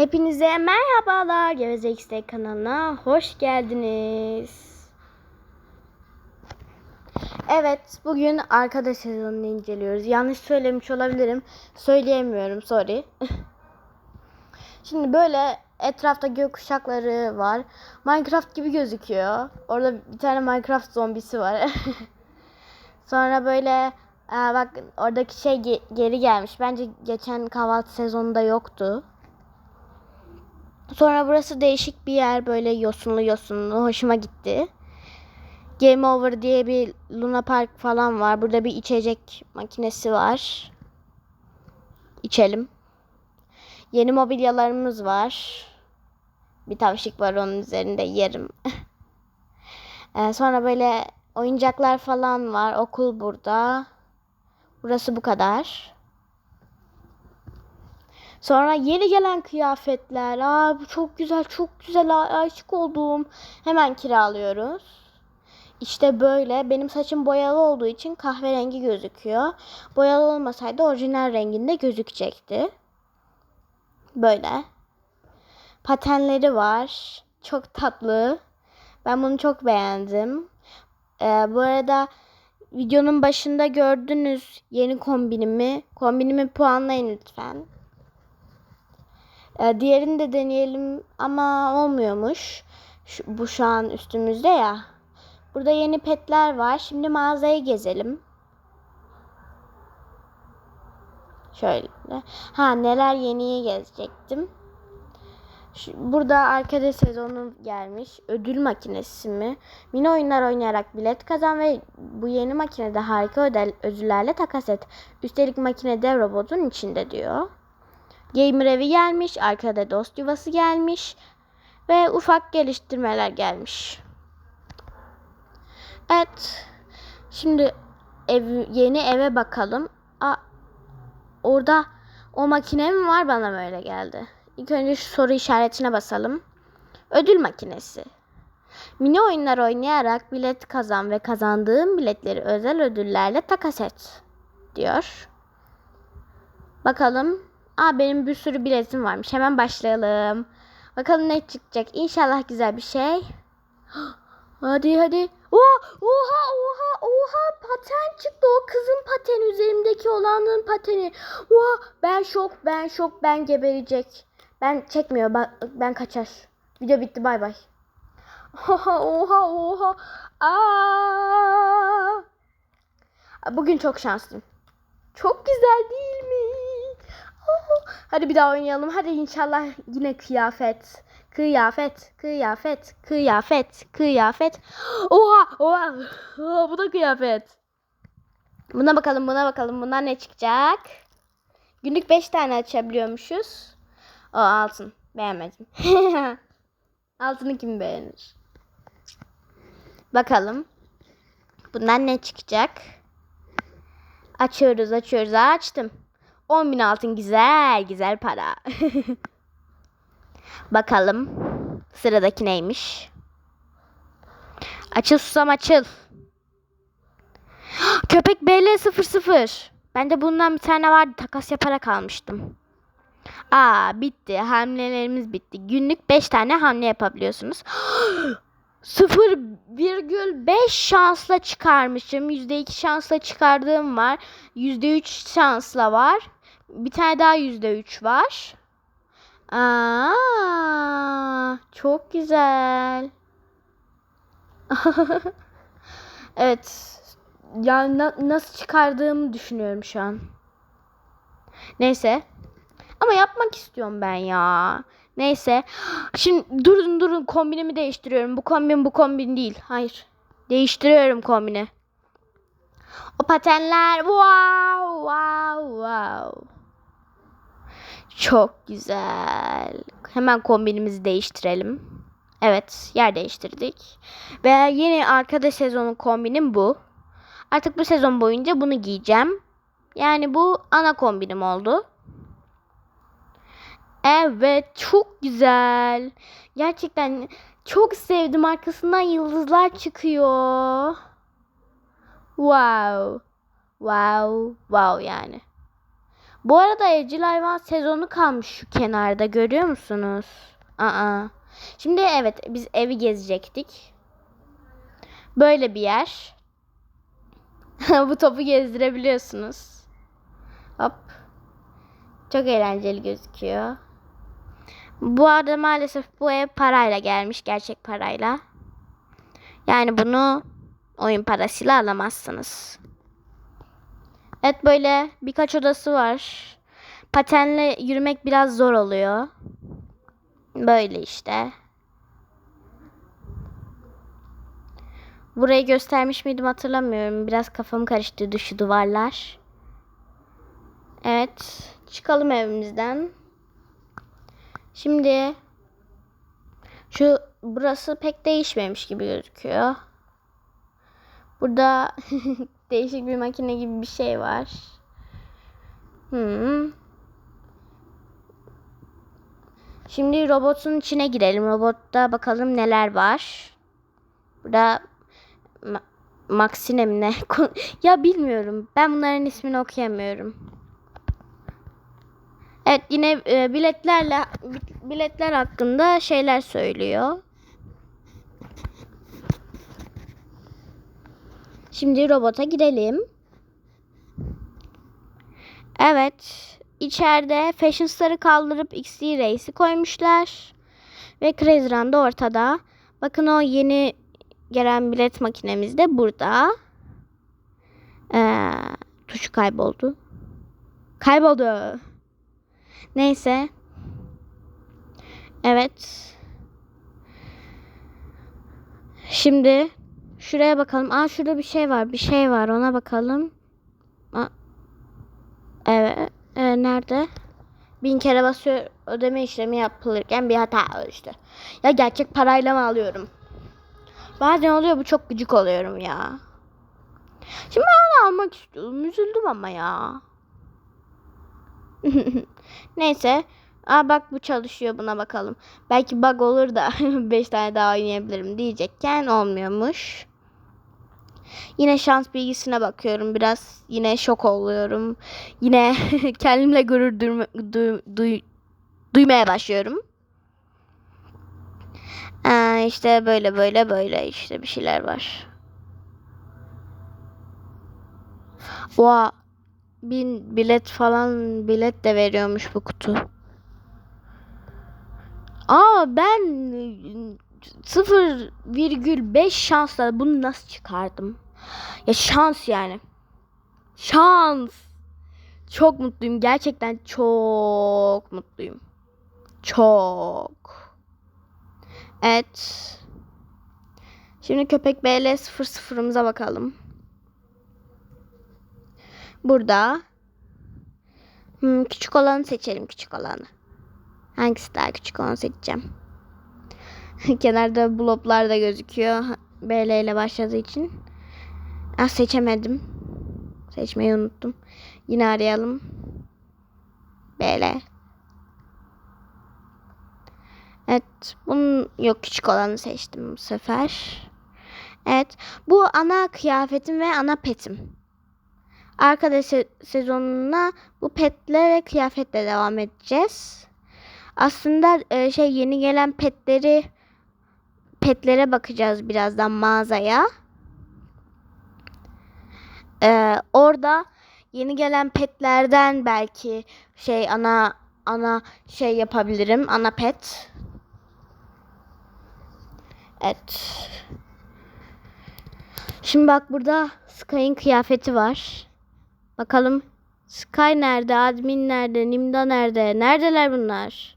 Hepinize merhabalar Geveze XT kanalına hoş geldiniz. Evet bugün arkadaş sezonunu inceliyoruz. Yanlış söylemiş olabilirim. Söyleyemiyorum sorry. Şimdi böyle etrafta gökkuşakları var. Minecraft gibi gözüküyor. Orada bir tane Minecraft zombisi var. Sonra böyle bak oradaki şey ge- geri gelmiş. Bence geçen kahvaltı sezonunda yoktu. Sonra burası değişik bir yer böyle yosunlu yosunlu hoşuma gitti. Game Over diye bir Luna Park falan var. Burada bir içecek makinesi var. İçelim. Yeni mobilyalarımız var. Bir tavşik var onun üzerinde yerim. Ee, sonra böyle oyuncaklar falan var. Okul burada. Burası bu kadar. Sonra yeni gelen kıyafetler. Aa bu çok güzel, çok güzel. Aşık oldum. Hemen kiralıyoruz. İşte böyle. Benim saçım boyalı olduğu için kahverengi gözüküyor. Boyalı olmasaydı orijinal renginde gözükecekti. Böyle. Patenleri var. Çok tatlı. Ben bunu çok beğendim. Ee, bu arada videonun başında gördünüz yeni kombinimi. Kombinimi puanlayın lütfen. Ee, diğerini de deneyelim ama olmuyormuş. Şu, bu şu an üstümüzde ya. Burada yeni petler var. Şimdi mağazayı gezelim. Şöyle. Ha neler yeniye gezecektim. Burada arkada sezonu gelmiş. Ödül makinesi mi? Mini oyunlar oynayarak bilet kazan ve bu yeni makinede harika ödül, ödüllerle takas et. Üstelik makine dev robotun içinde diyor. Gamer evi gelmiş. Arkada dost yuvası gelmiş. Ve ufak geliştirmeler gelmiş. Evet. Şimdi ev, yeni eve bakalım. Aa, orada o makine mi var bana böyle geldi. İlk önce şu soru işaretine basalım. Ödül makinesi. Mini oyunlar oynayarak bilet kazan ve kazandığın biletleri özel ödüllerle takas et diyor. Bakalım. Aa benim bir sürü biletim varmış. Hemen başlayalım. Bakalım ne çıkacak. İnşallah güzel bir şey. Hadi hadi. Oha oha oha oha paten çıktı. O kızın pateni üzerimdeki olanın pateni. Oha ben şok ben şok ben geberecek. Ben çekmiyor ben, ben kaçar. Video bitti bay bay. Oha oha oha. Aa. Bugün çok şanslıyım. Çok güzel değil mi? Hadi bir daha oynayalım. Hadi inşallah yine kıyafet. Kıyafet, kıyafet, kıyafet, kıyafet. Oha, oha. Oha, bu da kıyafet. Buna bakalım, buna bakalım. Bundan ne çıkacak? Günlük 5 tane açabiliyormuşuz. O altın. Beğenmedim. Altını kim beğenir? Bakalım. Bundan ne çıkacak? Açıyoruz, açıyoruz. Açtım. 10 bin altın güzel, güzel para. Bakalım. Sıradaki neymiş? Açıl susam açıl. Köpek BL00. Ben de bundan bir tane vardı. Takas yaparak almıştım. Aa bitti. Hamlelerimiz bitti. Günlük 5 tane hamle yapabiliyorsunuz. 0,5 şansla çıkarmışım. %2 şansla çıkardığım var. %3 şansla var. Bir tane daha %3 var. Aa, çok güzel. evet. Ya na- nasıl çıkardığımı düşünüyorum şu an. Neyse. Ama yapmak istiyorum ben ya. Neyse. Şimdi durun durun kombinimi değiştiriyorum. Bu kombin bu kombin değil. Hayır. Değiştiriyorum kombini. O patenler wow wow wow. Çok güzel. Hemen kombinimizi değiştirelim. Evet, yer değiştirdik. Ve yeni arkadaş sezonu kombinim bu. Artık bu sezon boyunca bunu giyeceğim. Yani bu ana kombinim oldu. Evet, çok güzel. Gerçekten çok sevdim. Arkasından yıldızlar çıkıyor. Wow. Wow. Wow yani. Bu arada evcil hayvan sezonu kalmış şu kenarda görüyor musunuz? Aa. Şimdi evet biz evi gezecektik. Böyle bir yer. Bu topu gezdirebiliyorsunuz. Hop. Çok eğlenceli gözüküyor. Bu arada maalesef bu ev parayla gelmiş. Gerçek parayla. Yani bunu oyun parasıyla alamazsınız. Evet böyle birkaç odası var. Patenle yürümek biraz zor oluyor. Böyle işte. Burayı göstermiş miydim hatırlamıyorum. Biraz kafam karıştırdı şu duvarlar. Evet. Çıkalım evimizden. Şimdi şu burası pek değişmemiş gibi gözüküyor. Burada değişik bir makine gibi bir şey var. Hmm. Şimdi robotun içine girelim. Robotta bakalım neler var. Burada Ma- Maxine mi ne? ya bilmiyorum. Ben bunların ismini okuyamıyorum. Evet yine e, biletlerle biletler hakkında şeyler söylüyor. Şimdi robota girelim. Evet. içeride Fashion Star'ı kaldırıp XD Race'i koymuşlar. Ve Crazy Run da ortada. Bakın o yeni gelen bilet makinemiz de burada. Ee, tuşu kayboldu. Kayboldu. Neyse. Evet. Şimdi şuraya bakalım. Aa şurada bir şey var. Bir şey var. Ona bakalım. Aa, evet. Ee, nerede? Bin kere basıyor ödeme işlemi yapılırken bir hata oluştu. Ya gerçek parayla mı alıyorum? Bazen oluyor bu çok gıcık oluyorum ya. Şimdi onu almak istiyorum. Üzüldüm ama ya. Neyse. Aa bak bu çalışıyor buna bakalım. Belki bug olur da 5 tane daha oynayabilirim diyecekken olmuyormuş. Yine şans bilgisine bakıyorum. Biraz yine şok oluyorum. Yine kendimle gurur duyma, du, duy, duymaya başlıyorum. Ee, işte böyle böyle böyle işte bir şeyler var. Oha bin bilet falan bilet de veriyormuş bu kutu. Aa ben 0,5 şansla bunu nasıl çıkardım? Ya şans yani. Şans. Çok mutluyum. Gerçekten çok mutluyum. Çok. Evet. Şimdi köpek BL 00'ımıza bakalım. Burada. Hmm, küçük olanı seçelim. Küçük olanı. Hangisi daha küçük olanı seçeceğim. Kenarda bloblar da gözüküyor. BL ile başladığı için. Ah seçemedim. Seçmeyi unuttum. Yine arayalım. BL. Evet. Bunun yok küçük olanı seçtim bu sefer. Evet. Bu ana kıyafetim ve ana petim. Arkadaş sezonuna bu petle ve kıyafetle devam edeceğiz. Aslında e, şey yeni gelen petleri petlere bakacağız birazdan mağazaya. Ee, orada yeni gelen petlerden belki şey ana ana şey yapabilirim. Ana pet. Evet. Şimdi bak burada Sky'ın kıyafeti var. Bakalım Sky nerede? Admin nerede? Nimda nerede? Neredeler bunlar?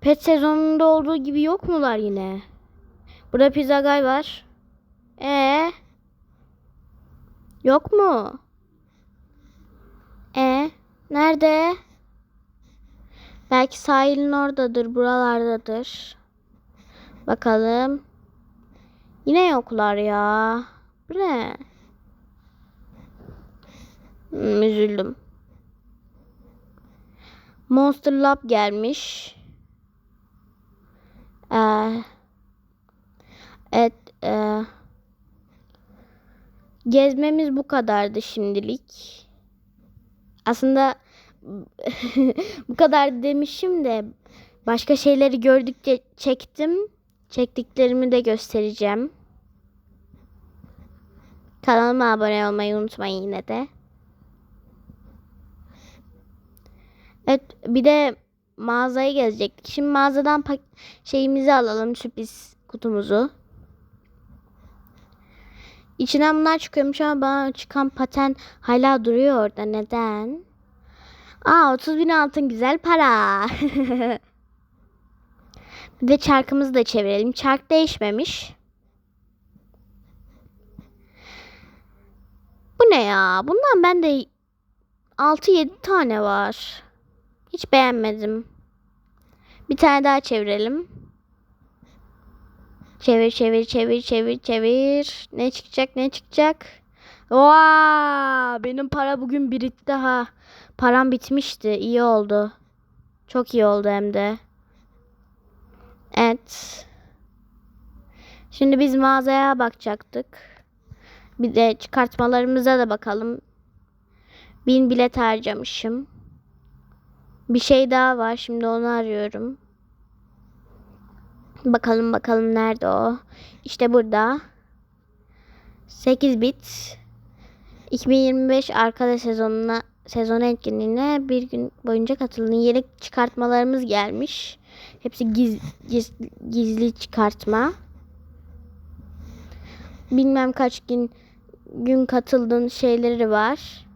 Pet sezonunda olduğu gibi yok mular yine? Burada Pizza Guy var. Ee? Yok mu? E nerede? Belki sahilin oradadır, buralardadır. Bakalım. Yine yoklar ya. Bu ne? Hmm, üzüldüm. Monster Lab gelmiş. Ee, evet. E, gezmemiz bu kadardı şimdilik. Aslında bu kadar demişim de başka şeyleri gördükçe çektim. Çektiklerimi de göstereceğim. Kanalıma abone olmayı unutmayın yine de. Evet bir de mağazayı gezecektik. Şimdi mağazadan şeyimizi alalım sürpriz kutumuzu. İçinden bunlar çıkıyormuş ama bana çıkan paten hala duruyor orada. Neden? Aa 30 bin altın güzel para. bir de çarkımızı da çevirelim. Çark değişmemiş. Bu ne ya? Bundan bende 6-7 tane var. Hiç beğenmedim. Bir tane daha çevirelim. Çevir çevir çevir çevir çevir. Ne çıkacak ne çıkacak? Vaa! Benim para bugün birikti ha. Param bitmişti. İyi oldu. Çok iyi oldu hem de. Evet. Şimdi biz mağazaya bakacaktık. Bir de çıkartmalarımıza da bakalım. Bin bilet harcamışım. Bir şey daha var. Şimdi onu arıyorum. Bakalım bakalım nerede o? İşte burada. 8 bit. 2025 arkada sezonuna sezon etkinliğine bir gün boyunca katılın. Yeni çıkartmalarımız gelmiş. Hepsi giz, giz- gizli çıkartma. Bilmem kaç gün gün katıldığın şeyleri var.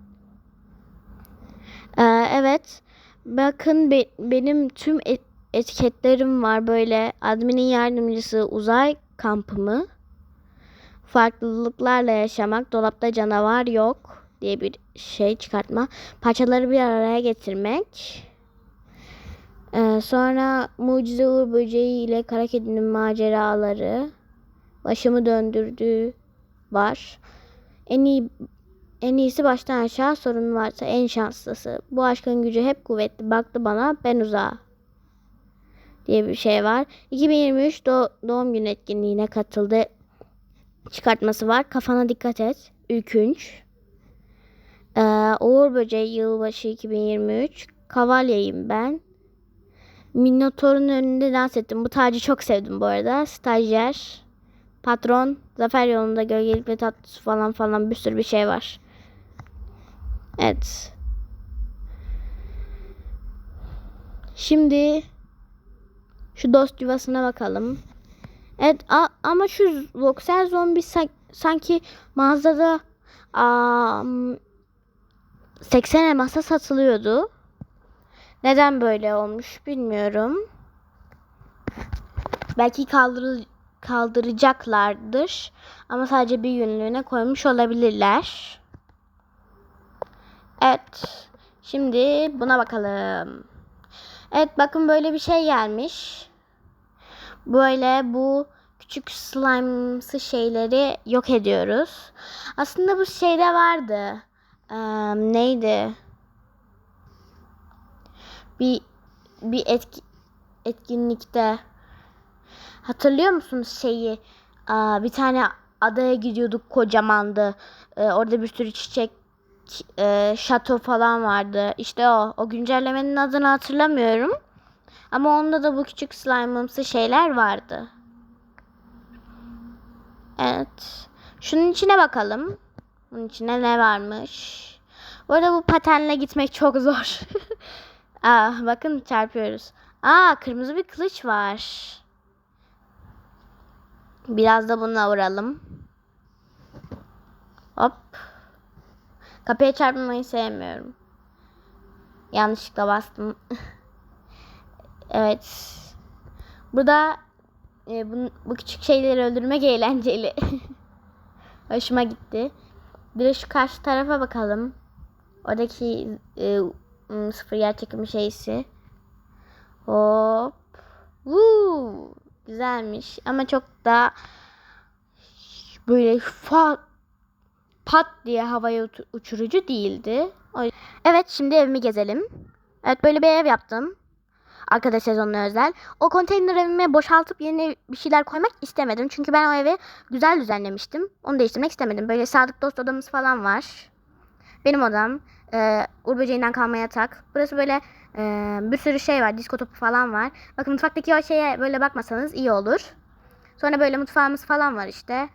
Ee, evet. Bakın be- benim tüm et- etiketlerim var. Böyle adminin yardımcısı uzay kampımı. Farklılıklarla yaşamak. Dolapta canavar yok diye bir şey çıkartma. Parçaları bir araya getirmek. Ee, sonra Mucize Uğur Böceği ile Kara Kedi'nin maceraları. Başımı döndürdüğü var. En iyi en iyisi baştan aşağı sorun varsa en şanslısı. Bu aşkın gücü hep kuvvetli. Baktı bana ben uzağa. Diye bir şey var. 2023 doğ- doğum günü etkinliğine katıldı. Çıkartması var. Kafana dikkat et. Ülkünç. Ee, Uğur Böceği yılbaşı 2023. Kavalyeyim ben. Minotaur'un önünde dans ettim. Bu tacı çok sevdim bu arada. Stajyer. Patron. Zafer yolunda gölgelik ve tatlı su falan falan bir sürü bir şey var. Evet. Şimdi şu dost yuvasına bakalım. Evet ama şu voksel zombi sa- sanki mağazada am, 80 elmasa satılıyordu. Neden böyle olmuş bilmiyorum. Belki kaldırı kaldıracaklardır. Ama sadece bir günlüğüne koymuş olabilirler. Evet. Şimdi buna bakalım. Evet bakın böyle bir şey gelmiş. Böyle bu küçük slime'sı şeyleri yok ediyoruz. Aslında bu şeyde vardı. Eee, neydi? Bir bir etki, etkinlikte Hatırlıyor musunuz şeyi? Aa, bir tane adaya gidiyorduk kocamandı. Ee, orada bir sürü çiçek, e, şato falan vardı. İşte o. O güncellemenin adını hatırlamıyorum. Ama onda da bu küçük slime'ımsı şeyler vardı. Evet. Şunun içine bakalım. Bunun içine ne varmış? Bu arada bu patenle gitmek çok zor. Aa, bakın çarpıyoruz. Aa, kırmızı bir kılıç var. Biraz da bununla vuralım. Hop. Kapıya çarpmayı sevmiyorum. Yanlışlıkla bastım. evet. Burada e, bu, bu küçük şeyleri öldürmek eğlenceli. Hoşuma gitti. Bir de şu karşı tarafa bakalım. Oradaki e, sıfır yer çekimi şeysi. Hop. Woo. Güzelmiş ama çok da böyle fa pat diye havaya uç- uçurucu değildi. Evet şimdi evimi gezelim. Evet böyle bir ev yaptım. Arkadaş sezonuna özel. O konteyner evime boşaltıp yeni bir şeyler koymak istemedim. Çünkü ben o evi güzel düzenlemiştim. Onu değiştirmek istemedim. Böyle sadık dost odamız falan var. Benim odam. e, Uğur Böceği'nden kalma yatak. Burası böyle e, bir sürü şey var. Disko topu falan var. Bakın mutfaktaki o şeye böyle bakmasanız iyi olur. Sonra böyle mutfağımız falan var işte.